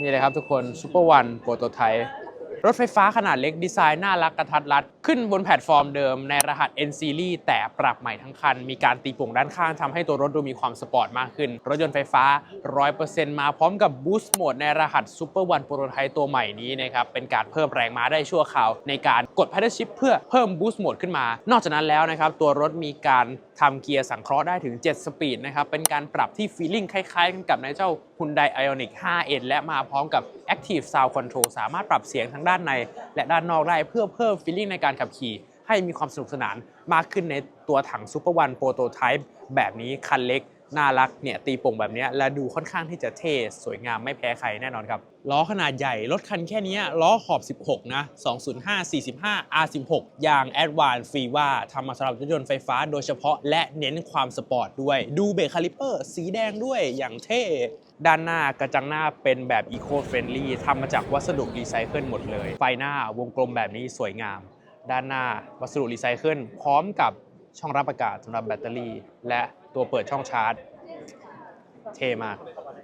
นี่เลยครับทุกคนซูเปอร์วันโปรโตไทป์ รถไฟฟ้าขนาดเล็กดีไซน์น่ารักกระทัดรัด ขึ้นบนแพลตฟอร์มเดิมในรหัส N Series แต่ปรับใหม่ทั้งคัน มีการตีโป่งด้านข้างทำให้ตัวรถดูมีความสปอร์ตมากขึ้น รถยนต์ไฟฟ้า 100%มาพร้อมกับ Boost Mode ในรหัส Super One Prototype ตัวใหม่นี้นะครับ เป็นการเพิ่มแรงม้าได้ชั่วคราวในการกด Pedal Shift เพื่อเพิ่ม Boost Mode ขึ้นมา นอกจากนั้นแล้วนะครับ ตัวรถมีการทำเกียร์สังเคราะห์ได้ถึง 7 สปีดนะครับ เป็นการปรับที่ฟีลลิ่งคล้ายๆ กันกับในเจ้า Hyundai Ioniq 5N และมาพร้อมกับ Active Sound Control สามารถปรับเสียงทั้งด้านในและด้านนอกได้เพื่อเพิ่มฟีลลิ่งในการขับขี่ ให้มีความสนุกสนานมากขึ้นในตัวถังซูเปอร์วันโปรโตไทป์แบบนี้คันเล็ก น่ารักเนี่ยตีโป่งแบบนี้และดูค่อนข้างที่จะเท่สวยงามไม่แพ้ใครแน่นอนครับล้อขนาดใหญ่ รถคันแค่นี้ล้อขอบ 16 นะ 205 45 R16 ยาง Advanced f r e e ว่าทำมาสำหรับรถยนต์ไฟฟ้าโดยเฉพาะและเน้นความสปอร์ตด้วย ดูเบรกคาลิเปอร์สีแดงด้วยอย่างเท่ ด้านหน้ากระจังหน้าเป็นแบบ Eco Friendly ทำมาจากวัสดุรีไซเคิลหมดเลย ไฟหน้าวงกลมแบบนี้สวยงาม ด้านหน้าวัสดุรีไซเคิลพร้อมกับช่องรับอากาศสำหรับแบตเตอรี่ และ ตัวเปิดช่องชาร์จ เท่มาก